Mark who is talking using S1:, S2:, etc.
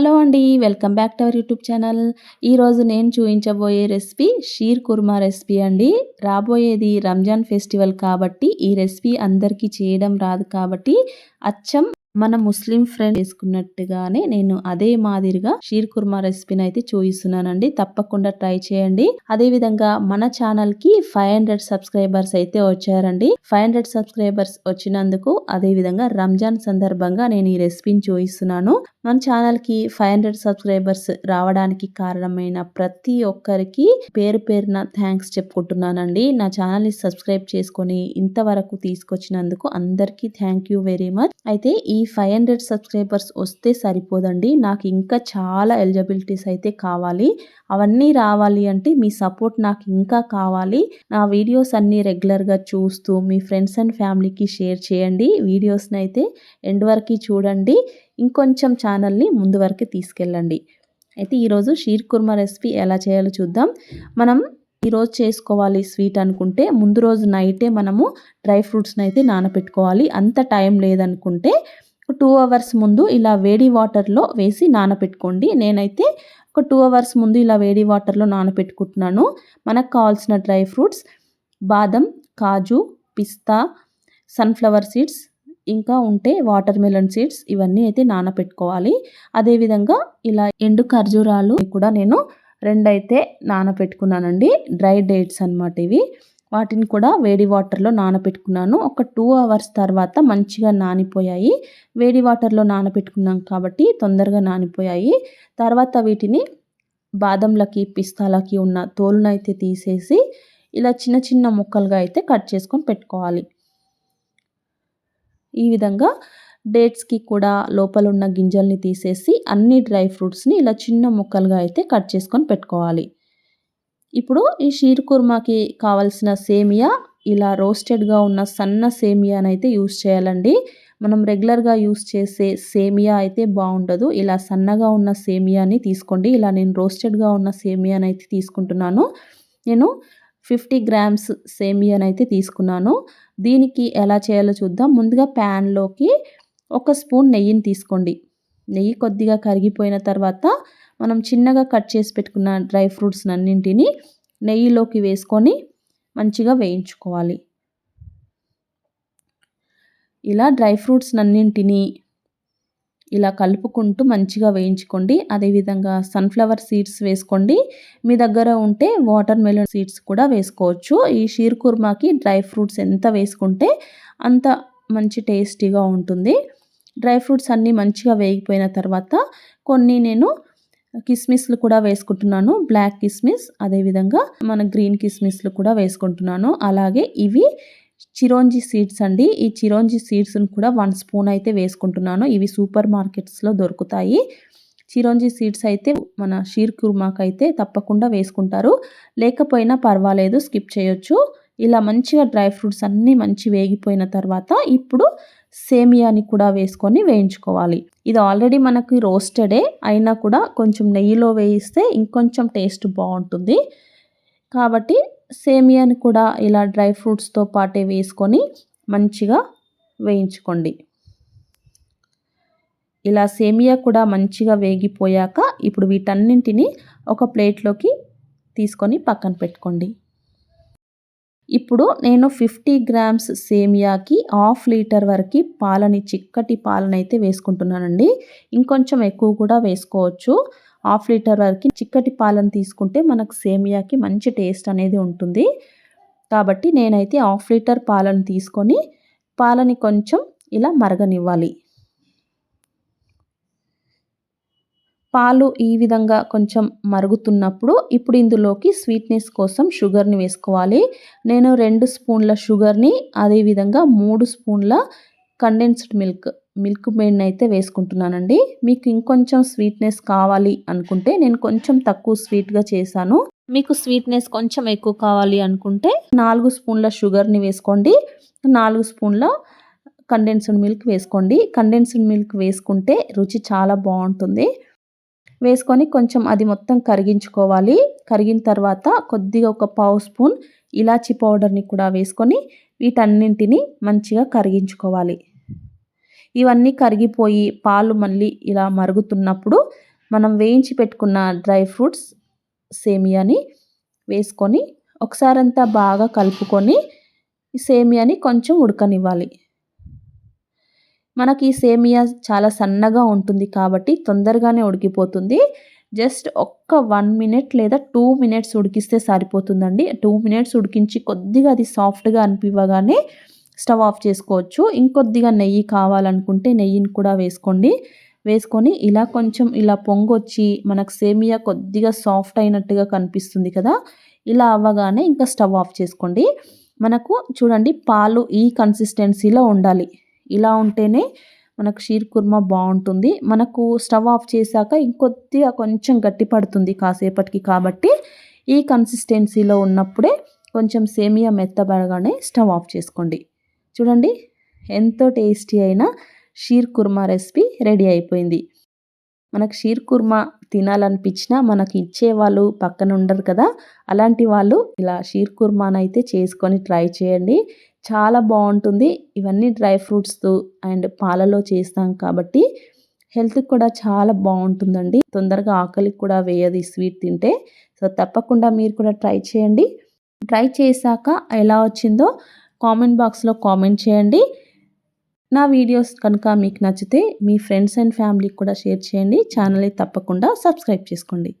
S1: Hello అండి welcome back to our YouTube channel. ఈరోజు నేను చూపించబోయే రెసిపీ షీర్ కుర్మా రెసిపీ అండి. రాబోయేది రంజాన్ ఫెస్టివల్ కాబట్టి ఈ రెసిపీ అందరికీ చేయడం రాదు కాబట్టి అచ్చం మన ముస్లిం ఫ్రెండ్ చేసుకున్నట్టుగానే నేను అదే మాదిరిగా షీర్ కుర్మా రెసిపీని అయితే చూపిస్తున్నానండి తప్పకుండా ట్రై చేయండి. అదే విధంగా మన ఛానల్కి ఫైవ్ హండ్రెడ్ సబ్స్క్రైబర్స్ అయితే వచ్చారండి. ఫైవ్ హండ్రెడ్ సబ్స్క్రైబర్స్ వచ్చినందుకు అదే విధంగా రంజాన్ సందర్భంగా నేను ఈ రెసిపీని చూపిస్తున్నాను మన ఛానల్కి ఫైవ్ హండ్రెడ్ సబ్స్క్రైబర్స్ రావడానికి కారణమైన ప్రతి ఒక్కరికి పేరు పేరున థ్యాంక్స్ చెప్పుకుంటున్నానండి. నా ఛానల్ని సబ్స్క్రైబ్ చేసుకొని ఇంతవరకు తీసుకొచ్చినందుకు అందరికీ థ్యాంక్ యూ వెరీ మచ్. అయితే ఈ ఫైవ్ హండ్రెడ్ సబ్స్క్రైబర్స్ వస్తే సరిపోదండి. నాకు ఇంకా చాలా ఎలిజిబిలిటీస్ అయితే కావాలి. అవన్నీ రావాలి అంటే మీ సపోర్ట్ నాకు ఇంకా కావాలి. నా వీడియోస్ అన్నీ రెగ్యులర్గా చూస్తూ మీ ఫ్రెండ్స్ అండ్ ఫ్యామిలీకి షేర్ చేయండి. వీడియోస్ని అయితే ఎండ్ వరకు చూడండి. ఇంకొంచెం ఛానల్ని ముందు వరకు తీసుకెళ్ళండి. అయితే ఈరోజు షీర్ కుర్మా రెసిపీ ఎలా చేయాలో చూద్దాం. మనం ఈరోజు చేసుకోవాలి స్వీట్ అనుకుంటే ముందు రోజు నైటే మనము డ్రై ఫ్రూట్స్ని అయితే నానబెట్టుకోవాలి అంత టైం లేదనుకుంటే టూ అవర్స్ ముందు ఇలా వేడి వాటర్లో వేసి నానపెట్టుకోండి. నేనైతే ఒక టూ అవర్స్ ముందు ఇలా వేడి వాటర్లో నానపెట్టుకుంటున్నాను. మనకు కావాల్సిన డ్రై ఫ్రూట్స్ బాదం కాజు పిస్తా సన్ఫ్లవర్ సీడ్స్ ఇంకా ఉంటే వాటర్ మెలన్ సీడ్స్ ఇవన్నీ అయితే నానపెట్టుకోవాలి. అదేవిధంగా ఇలా ఎండు ఖర్జూరాలు కూడా నేను రెండైతే నానపెట్టుకున్నానండి. డ్రై డేట్స్ అనమాట ఇవి. వాటిని కూడా వేడి వాటర్లో నానబెట్టుకున్నాను ఒక టూ అవర్స్ తర్వాత మంచిగా నానిపోయాయి. వేడి వాటర్లో నానబెట్టుకున్నాం కాబట్టి తొందరగా నానిపోయాయి. తర్వాత వీటిని బాదంలకి పిస్తాలకి ఉన్న తోలునైతే తీసేసి ఇలా చిన్న చిన్న ముక్కలుగా అయితే కట్ చేసుకొని పెట్టుకోవాలి. ఈ విధంగా డేట్స్కి కూడా లోపల ఉన్న గింజల్ని తీసేసి అన్ని డ్రై ఫ్రూట్స్ని ఇలా చిన్న ముక్కలుగా అయితే కట్ చేసుకొని పెట్టుకోవాలి. ఇప్పుడు ఈ షీర్ కుర్మాకి కావాల్సిన సేమియా ఇలా రోస్టెడ్గా ఉన్న సన్న సేమియాని అయితే యూస్ చేయాలండి. మనం రెగ్యులర్గా యూస్ చేసే సేమియా అయితే బాగుండదు. ఇలా సన్నగా ఉన్న సేమియాని తీసుకోండి. ఇలా నేను రోస్టెడ్గా ఉన్న సేమియాని అయితే తీసుకుంటున్నాను. నేను ఫిఫ్టీ గ్రామ్స్ సేమియాని అయితే తీసుకున్నాను. దీనికి ఎలా చేయాలో చూద్దాం. ముందుగా ప్యాన్లోకి ఒక స్పూన్ నెయ్యిని తీసుకోండి. నెయ్యి కొద్దిగా కరిగిపోయిన తర్వాత మనం చిన్నగా కట్ చేసి పెట్టుకున్న డ్రై ఫ్రూట్స్ అన్నింటినీ నెయ్యిలోకి వేసుకొని మంచిగా వేయించుకోవాలి. ఇలా డ్రై ఫ్రూట్స్ అన్నింటినీ ఇలా కలుపుకుంటూ మంచిగా వేయించుకోండి. అదేవిధంగా సన్ఫ్లవర్ సీడ్స్ వేసుకోండి. మీ దగ్గర ఉంటే వాటర్ మెలన్ సీడ్స్ కూడా వేసుకోవచ్చు. ఈ షీర్ కుర్మాకి డ్రై ఫ్రూట్స్ ఎంత వేసుకుంటే అంత మంచి టేస్టీగా ఉంటుంది. డ్రై ఫ్రూట్స్ అన్నీ మంచిగా వేగిపోయిన తర్వాత కొన్ని నేను కిస్మిస్లు కూడా వేసుకుంటున్నాను. బ్లాక్ కిస్మిస్ అదేవిధంగా మన గ్రీన్ కిస్మిస్లు కూడా వేసుకుంటున్నాను. అలాగే ఇవి చిరోంజి సీడ్స్ అండి. ఈ చిరోంజి సీడ్స్ని కూడా వన్ స్పూన్ అయితే వేసుకుంటున్నాను. ఇవి సూపర్ మార్కెట్స్లో దొరుకుతాయి. చిరోంజి సీడ్స్ అయితే మన షీర్ కుర్మాకు అయితే తప్పకుండా వేసుకుంటారు. లేకపోయినా పర్వాలేదు స్కిప్ చేయొచ్చు. ఇలా మంచిగా డ్రై ఫ్రూట్స్ అన్నీ మంచి వేగిపోయిన తర్వాత ఇప్పుడు సేమియాని కూడా వేసుకొని వేయించుకోవాలి. ఇది ఆల్రెడీ మనకి రోస్టెడే అయినా కూడా కొంచెం నెయ్యిలో వేయిస్తే ఇంకొంచెం టేస్ట్ బాగుంటుంది. కాబట్టి సేమియాని కూడా ఇలా డ్రై ఫ్రూట్స్తో పాటే వేసుకొని మంచిగా వేయించుకోండి. ఇలా సేమియా కూడా మంచిగా వేగిపోయాక ఇప్పుడు వీటన్నింటినీ ఒక ప్లేట్లోకి తీసుకొని పక్కన పెట్టుకోండి. ఇప్పుడు నేను ఫిఫ్టీ గ్రామ్స్ సేమియాకి హాఫ్ లీటర్ వరకు పాలని చిక్కటి పాలనైతే వేసుకుంటున్నానండి. ఇంకొంచెం ఎక్కువ కూడా వేసుకోవచ్చు. హాఫ్ లీటర్ వరకు చిక్కటి పాలను తీసుకుంటే మనకు సేమియాకి మంచి టేస్ట్ అనేది ఉంటుంది. కాబట్టి నేనైతే హాఫ్ లీటర్ పాలను తీసుకొని పాలని కొంచెం ఇలా మరగనివ్వాలి. పాలు ఈ విధంగా కొంచెం మరుగుతున్నప్పుడు ఇప్పుడు ఇందులోకి స్వీట్నెస్ కోసం షుగర్ని వేసుకోవాలి. నేను రెండు స్పూన్ల షుగర్ని అదేవిధంగా మూడు స్పూన్ల కండెన్స్డ్ మిల్క్ మిల్క్ మేడ్ని అయితే వేసుకుంటున్నానండి. మీకు ఇంకొంచెం స్వీట్నెస్ కావాలి అనుకుంటే నేను కొంచెం తక్కువ స్వీట్గా చేశాను. మీకు స్వీట్నెస్ కొంచెం ఎక్కువ కావాలి అనుకుంటే నాలుగు స్పూన్ల షుగర్ని వేసుకోండి. నాలుగు స్పూన్ల కండెన్స్డ్ మిల్క్ వేసుకోండి. కండెన్స్డ్ మిల్క్ వేసుకుంటే రుచి చాలా బాగుంటుంది. వేసుకొని కొంచెం అది మొత్తం కరిగించుకోవాలి. కరిగిన తర్వాత కొద్దిగా ఒక పావు స్పూన్ ఇలాచి పౌడర్ని కూడా వేసుకొని వీటన్నింటినీ మంచిగా కరిగించుకోవాలి. ఇవన్నీ కరిగిపోయి పాలు మళ్ళీ ఇలా మరుగుతున్నప్పుడు మనం వేయించి పెట్టుకున్న డ్రై ఫ్రూట్స్ సేమియాని వేసుకొని ఒకసారంతా బాగా కలుపుకొని సేమియాని కొంచెం ఉడకనివ్వాలి. మనకి ఈ సేమియా చాలా సన్నగా ఉంటుంది కాబట్టి తొందరగానే ఉడికిపోతుంది. జస్ట్ ఒక్క వన్ మినిట్ లేదా టూ మినిట్స్ ఉడికిస్తే సరిపోతుందండి. టూ మినిట్స్ ఉడికించి కొద్దిగా అది సాఫ్ట్గా అనిపివ్వగానే స్టవ్ ఆఫ్ చేసుకోవచ్చు. ఇంకొద్దిగా నెయ్యి కావాలనుకుంటే నెయ్యిని కూడా వేసుకోండి. వేసుకొని ఇలా కొంచెం ఇలా పొంగొచ్చి మనకు సేమియా కొద్దిగా సాఫ్ట్ అయినట్టుగా కనిపిస్తుంది కదా ఇలా అవ్వగానే ఇంకా స్టవ్ ఆఫ్ చేసుకోండి. మనకు చూడండి పాలు ఈ కన్సిస్టెన్సీలో ఉండాలి. ఇలా ఉంటేనే మనకు షీర్ కుర్మా బాగుంటుంది. మనకు స్టవ్ ఆఫ్ చేశాక ఇంకొద్దిగా కొంచెం గట్టి పడుతుంది కాసేపటికి కాబట్టి ఈ కన్సిస్టెన్సీలో ఉన్నప్పుడే కొంచెం సేమియా మెత్తబడగానే స్టవ్ ఆఫ్ చేసుకోండి. చూడండి ఎంతో టేస్టీ అయిన షీర్ కుర్మా రెసిపీ రెడీ అయిపోయింది. మనకు షీర్ కుర్మా తినాలనిపించినా మనకి ఇచ్చేవాళ్ళు పక్కన ఉండరు కదా. అలాంటి వాళ్ళు ఇలా షీర్ కుర్మానైతే చేసుకొని ట్రై చేయండి. చాలా బాగుంటుంది. ఇవన్నీ డ్రై ఫ్రూట్స్తో అండ్ పాలలో చేస్తాం కాబట్టి హెల్త్కి కూడా చాలా బాగుంటుందండి. తొందరగా ఆకలికి కూడా వేయదు ఈ స్వీట్ తింటే. సో తప్పకుండా మీరు కూడా ట్రై చేయండి. ట్రై చేశాక ఎలా వచ్చిందో కామెంట్ బాక్స్లో కామెంట్ చేయండి. నా వీడియోస్ కనుక మీకు నచ్చితే మీ ఫ్రెండ్స్ అండ్ ఫ్యామిలీకి కూడా షేర్ చేయండి. ఛానల్ని తప్పకుండా సబ్స్క్రైబ్ చేసుకోండి.